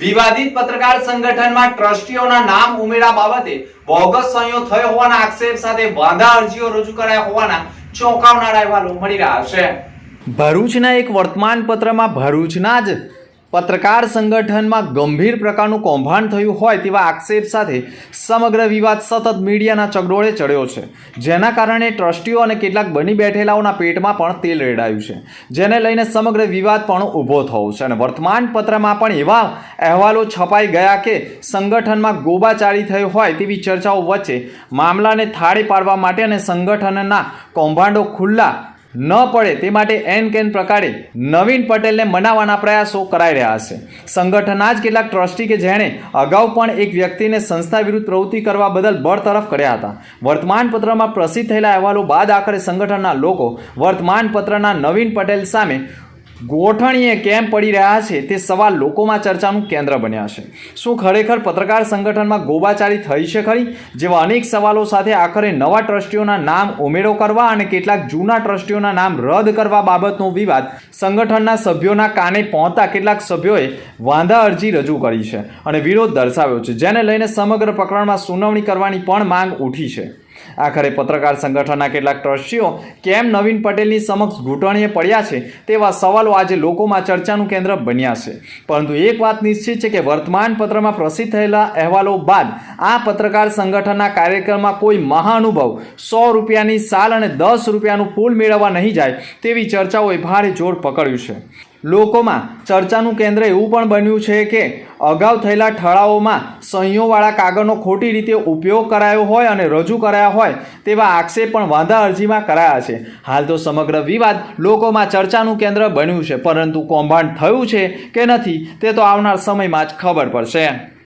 વિવાદિત પત્રકાર સંગઠનમાં ટ્રસ્ટીઓના નામ ઉમેરા બાબતે બોગસ સંયો થયો હોવાના આક્ષેપ સાથે વાંધા અરજીઓ રજૂ કરાયા હોવાના ચોંકાવનારા અહેવાલો મળી રહ્યા છે. ભરૂચના એક વર્તમાન પત્રમાં ભરૂચના જ પત્રકાર સંગઠનમાં ગંભીર પ્રકારનું કૌભાંડ થયું હોય તેવા આક્ષેપ સાથે સમગ્ર વિવાદ સતત મીડિયાના ચગડોળે ચડ્યો છે. જેના કારણે ટ્રસ્ટીઓ અને કેટલાક બની બેઠેલાઓના પેટમાં પણ તેલ રેડાયું છે. જેને લઈને સમગ્ર વિવાદ પણ ઊભો થયો છે અને વર્તમાન પત્રમાં પણ એવા અહેવાલો છપાઈ ગયા કે સંગઠનમાં ગોબાચારી થઈ હોય તેવી ચર્ચાઓ વચ્ચે મામલાને થાળે પાડવા માટે અને સંગઠનના કૌભાંડો ખુલ્લા ન પડે તે માટે એન કેન પ્રકારે નવીન પટેલને મનાવવાના પ્રયાસો કરાઈ રહ્યા છે. સંગઠનના જ કેટલાક ટ્રસ્ટી કે જેણે અગાઉ પણ એક વ્યક્તિને સંસ્થા વિરુદ્ધ પ્રવૃત્તિ કરવા બદલ બરતરફ કર્યા હતા. વર્તમાન પત્રમાં પ્રસિદ્ધ થયેલા અહેવાલો બાદ આખરે સંગઠનના લોકો વર્તમાન પત્રના નવીન પટેલ સામે ગોઠણીએ કેમ પડી રહ્યા છે તે સવાલ લોકોમાં ચર્ચાનું કેન્દ્ર બન્યા છે. શું ખરેખર પત્રકાર સંગઠનમાં ગોબાચારી થઈ છે ખરી? જેવા અનેક સવાલો સાથે આખરે નવા ટ્રસ્ટીઓના નામ ઉમેરો કરવા અને કેટલાક જૂના ટ્રસ્ટીઓના નામ રદ કરવા બાબતનો વિવાદ સંગઠનના સભ્યોના કાને પહોંચતા કેટલાક સભ્યોએ વાંધા અરજી રજૂ કરી છે અને વિરોધ દર્શાવ્યો છે, જેને લઈને સમગ્ર પ્રકરણમાં સુનાવણી કરવાની પણ માંગ ઉઠી છે. આખરે પત્રકાર સંગઠનના કેટલાક ટ્રસ્ટીઓ કેમ નવીન પટેલની સમક્ષ ઘૂંટણીએ પડ્યા છે તેવા સવાલો આજે લોકોમાં ચર્ચાનું કેન્દ્ર બન્યા છે. પરંતુ એક વાત નિશ્ચિત છે કે વર્તમાન પત્રમાં પ્રસિદ્ધ થયેલા અહેવાલો બાદ આ પત્રકાર સંગઠનના કાર્યક્રમમાં કોઈ મહાનુભાવ સો રૂપિયાની સાલ અને દસ રૂપિયાનું ફૂલ મેળવવા નહીં જાય તેવી ચર્ચાઓએ ભારે જોર પકડ્યું છે. લોકોમાં ચર્ચાનું કેન્દ્ર એવું પણ બન્યું છે કે અગાઉ થયેલા ઠરાવોમાં સંયોવાળા કાગળનો ખોટી રીતે ઉપયોગ કરાયો હોય અને રજૂ કરાયા હોય તેવા આક્ષેપ પણ વાંધા અરજીમાં કરાયા છે. હાલ તો સમગ્ર વિવાદ લોકોમાં ચર્ચાનું કેન્દ્ર બન્યું છે, પરંતુ કૌભાંડ થયું છે કે નથી તે તો આવનાર સમયમાં જ ખબર પડશે.